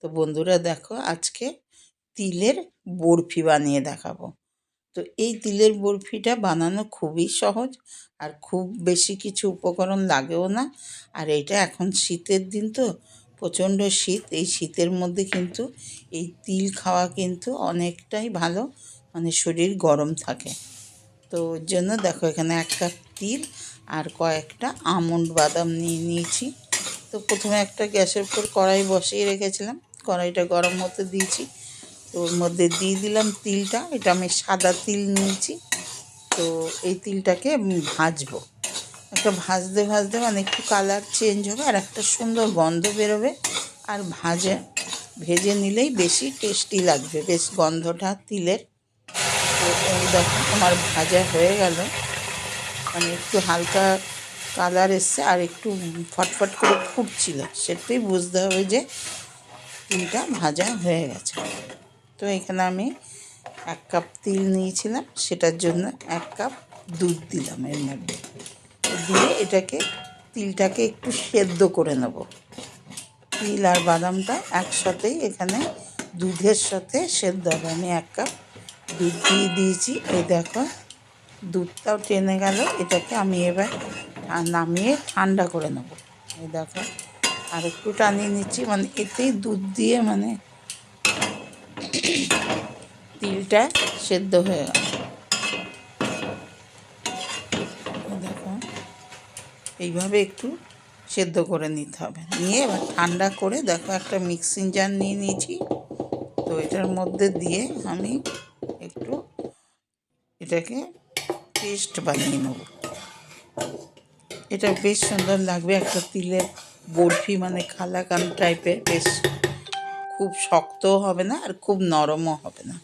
তো বন্ধুরা দেখো, আজকে তিলের বরফি বানিয়ে দেখাবো। তো এই তিলের বরফিটা বানানো খুবই সহজ আর খুব বেশি কিছু উপকরণ লাগেও না। আর এটা এখন শীতের দিন তো, প্রচণ্ড শীত। এই শীতের মধ্যে কিন্তু এই তিল খাওয়া কিন্তু অনেকটাই ভালো মানে শরীর গরম থাকে। তো জন্য দেখো এখানে এক কাপ তিল আর কয়েকটা আমন্ড বাদাম নিয়ে নিয়েছি। তো প্রথমে একটা গ্যাসের উপর কড়াই বসিয়ে রেখেছিলাম। কড়াইটা গরম হতে দিয়েছি। তো ওর মধ্যে দিয়ে দিলাম তিলটা। এটা আমি সাদা তিল নিয়েছি। তো এই তিলটাকে ভাজবো। একটা ভাজতে ভাজতে মানে একটু কালার চেঞ্জ হবে আর একটা সুন্দর গন্ধ বেরোবে। আর ভাজে, ভেজে নিলেই বেশি টেস্টি লাগবে। বেশ গন্ধটা তিলের। তো দেখো, আমার ভাজা হয়ে গেল। মানে একটু হালকা কালার এসছে আর একটু ফটফট করে ফুটছিল। সেটাই বুঝতে হবে যে তিলটা ভাজা হয়ে গেছে। তো এখানে আমি এক কাপ তিল নিয়েছিলাম, সেটার জন্য এক কাপ দুধ দিলাম এর মধ্যে। দিয়ে এটাকে, তিলটাকে একটু সেদ্ধ করে নেব। তিল আর বাদামটা একসাথেই এখানে দুধের সাথে সেদ্ধ হবে। আমি এক কাপ দুধ দিয়ে দিয়েছি। এই দেখো, দুধটাও টেনে গেল। এটাকে আমি এবার নামিয়ে ঠান্ডা করে নেব। এই দেখো, আর একটু টানিয়ে নিচ্ছি মানে এতেই দুধ দিয়ে মানে তিলটা সেদ্ধ হয়ে গেল। দেখো, এইভাবে একটু সেদ্ধ করে নিতে হবে। নিয়ে এবার ঠান্ডা করে দেখো, একটা মিক্সিং জার নিয়ে নিয়েছি। তো এটার মধ্যে দিয়ে আমি একটু এটাকে পেস্ট বানিয়ে নেব। এটা বেশ সুন্দর লাগবে, একটা তিলের বরফি মানে খালাকান টাইপের বেশ খুব শক্তও হবে না আর খুব নরমও হবে না।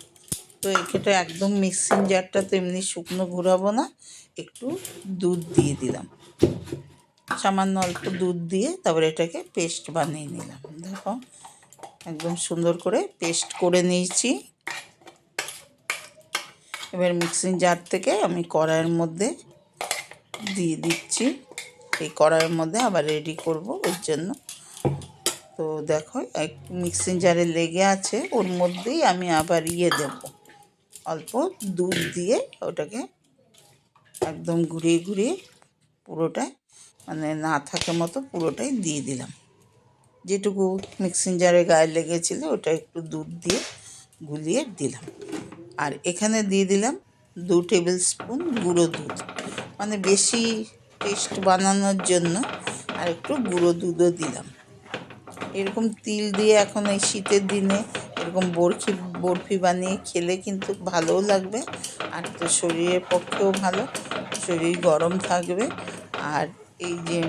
তো এটা একদম মিক্সিং জারটা তো এমনি শুকনো ঘুরাবো না, একটু দুধ দিয়ে দিলাম। সামান্য অল্প দুধ দিয়ে তারপরে এটাকে পেস্ট বানিয়ে নিলাম। দেখো, একদম সুন্দর করে পেস্ট করে নিয়েছি। এবার মিক্সিং জার থেকে আমি কড়াইয়ের মধ্যে দিয়ে দিচ্ছি। এই কড়াইয়ের মধ্যে আবার রেডি করব ওর জন্য। তো দেখো, এক মিক্সিং জারে লেগে আছে, ওর মধ্যেই আমি আবার ইয়ে দেব। অল্প দুধ দিয়ে ওটাকে একদম ঘুরিয়ে ঘুরিয়ে পুরোটাই মানে না থাকে মতো পুরোটাই দিয়ে দিলাম। যেটুকু মিক্সিং জারে গায়ে লেগেছিলো, ওটা একটু দুধ দিয়ে গুলিয়ে দিলাম। আর এখানে দিয়ে দিলাম দু টেবিল স্পুন গুঁড়ো দুধ। মানে বেশি টেস্ট বানানোর জন্য আর একটু গুঁড়ো দুধও দিলাম। এরকম তিল দিয়ে এখন এই শীতের দিনে এরকম বরফি বরফি বানিয়ে খেলে কিন্তু ভালোও লাগবে আর তো শরীরের পক্ষেও ভালো, শরীর গরম থাকবে। আর এই যে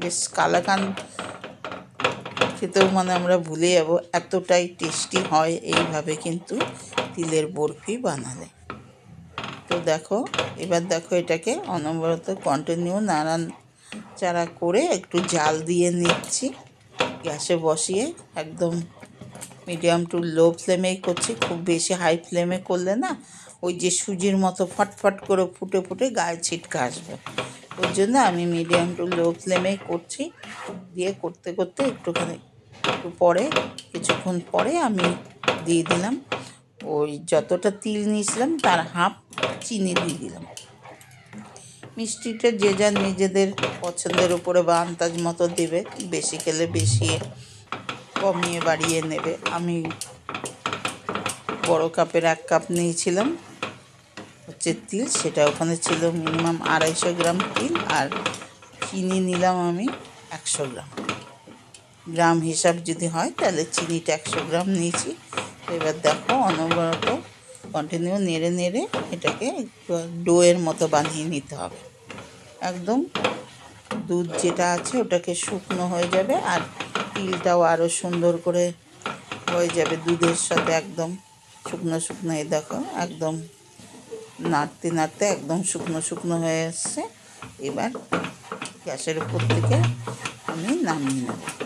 বেশ কালাকান খেতেও মানে আমরা ভুলে যাব, এতটাই টেস্টি হয় এইভাবে কিন্তু তিলের বরফি বানালে। তো দেখো, এবার দেখো এটাকে অনবরত কন্টিনিউ নাড়ান চারা করে একটু জাল দিয়ে নিচ্ছি। গ্যাসে বসিয়ে একদম মিডিয়াম টু লো ফ্লেমেই করছি। খুব বেশি হাই ফ্লেমে করলে না, ওই যে সুজির মতো ফটফট করে ফুটে ফুটে গায়ে ছিটকা আসবে। ওর জন্য আমি মিডিয়াম টু লো ফ্লেমেই করছি। দিয়ে করতে করতে একটুখানি একটু পরে, কিছুক্ষণ পরে আমি দিয়ে দিলাম। ওই যতটা তিল নিয়েছিলাম, তার হাফ চিনি দিয়ে দিলাম। মিষ্টিটা যে যার নিজেদের পছন্দের উপরে বা আন্দাজ মতো দেবে, বেশি খেলে বেশি কমিয়ে বাড়িয়ে নেবে। আমি বড় কাপের এক কাপ নিয়েছিলাম, হচ্ছে তিল, সেটা ওখানে ছিল মিনিমাম আড়াইশো গ্রাম তিল, আর চিনি নিলাম আমি একশো গ্রাম। গ্রাম হিসাব যদি হয়, তাহলে চিনিটা একশো গ্রাম নিয়েছি। এবার দেখো অনবরত কন্টিনিউ নেড়ে নেড়ে এটাকে একটু ডোয়ের মতো বানিয়ে নিতে হবে। একদম দুধ যেটা আছে ওটাকে শুকনো হয়ে যাবে আর তিলটাও আরও সুন্দর করে হয়ে যাবে দুধের সাথে একদম শুকনো শুকনো। এই দেখো একদম নাড়তে নাড়তে একদম শুকনো শুকনো হয়ে এসছে। এবার গ্যাসের উপর থেকে আমি নামিয়ে নেব।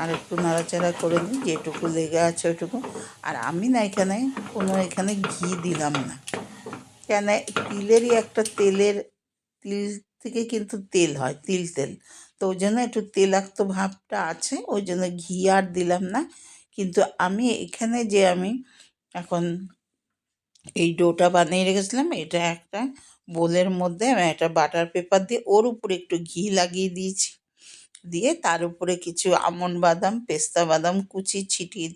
আর একটু নাড়াচাড়া করে নিই, যেটুকু লেগে আছে ওইটুকু। আর আমি না এখানে, কোনো এখানে ঘি দিলাম না। কেন, তিলেরই একটা তেলের, তিল থেকে কিন্তু তেল হয়, তিল তেল। তো ওই জন্য একটু তেলাক্ত ভাবটা আছে, ওই জন্য ঘি আর দিলাম না। কিন্তু আমি এখানে যে আমি এখন এই ডোটা বানিয়ে রেখেছিলাম, এটা একটা বোলের মধ্যে আমি একটা বাটার পেপার দিয়ে ওর উপরে একটু ঘি লাগিয়ে দিয়েছি। দিয়ে তার উপরে কিছু আমন্ড বাদাম, পেস্তা বাদাম, কুচি ছিটিয়ে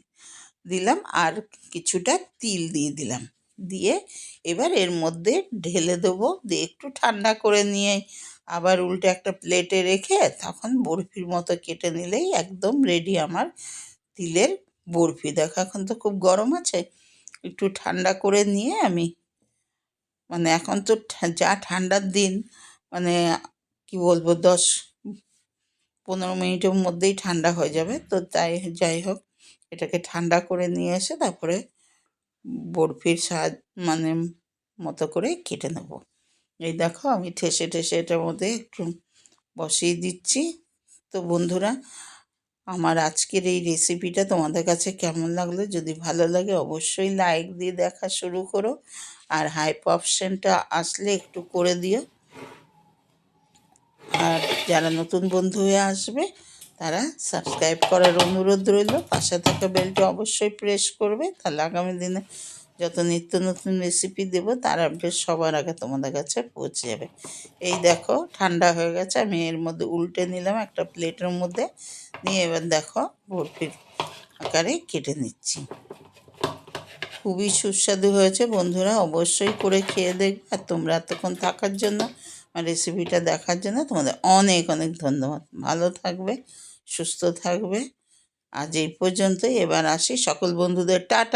দিলাম আর কিছুটা তিল দিয়ে দিলাম। দিয়ে এবার এর মধ্যে ঢেলে দেবো। দিয়ে একটু ঠান্ডা করে নিয়ে আবার উল্টে একটা প্লেটে রেখে তখন বরফির মতো কেটে নিলেই একদম রেডি আমার তিলের বরফি। দেখো এখন তো খুব গরম আছে। একটু ঠান্ডা করে নিয়ে আমি মানে এখন তো যা ঠান্ডার দিন মানে কি বলব দশ পনেরো মিনিটের মধ্যেই ঠান্ডা হয়ে যাবে। তো তাই যাই হোক, এটাকে ঠান্ডা করে নিয়ে এসে তারপরে বরফির সাহায্য মানে মতো করে কেটে নেব। এই দেখো আমি ঠেসে ঠেসে এটার মধ্যে একটু বসিয়ে দিচ্ছি। তো বন্ধুরা, আমার আজকের এই রেসিপিটা তোমাদের কাছে কেমন লাগল? যদি ভালো লাগে অবশ্যই লাইক দিয়ে দেখা শুরু করো। আর হাইপ অপশানটা আসলে একটু করে দিও। আর যারা নতুন বন্ধু হয়ে আসবে, তারা সাবস্ক্রাইব করার অনুরোধ রইল। পাশে থাকা বেলটা অবশ্যই প্রেস করবে। তাহলে আগামী দিনে যত নিত্য নতুন রেসিপি দেব, তার আপডেট সবার আগে তোমাদের কাছে পৌঁছে যাবে। এই দেখো, ঠান্ডা হয়ে গেছে। আমি এর মধ্যে উল্টে নিলাম একটা প্লেটের মধ্যে। নিয়ে এবার দেখো, বরফির আকারে কেটে নিচ্ছি। খুবই সুস্বাদু হয়েছে। বন্ধুরা, অবশ্যই করে খেয়ে দেখবে। আর তোমরা এতক্ষণ থাকার জন্য আমার রেসিপিটা দেখার জন্য তোমাদের অনেক অনেক ধন্যবাদ। ভালো থাকবে, সুস্থ থাকবে। আজ এই পর্যন্তই। এবার আসি সকল বন্ধুদের। টাটা!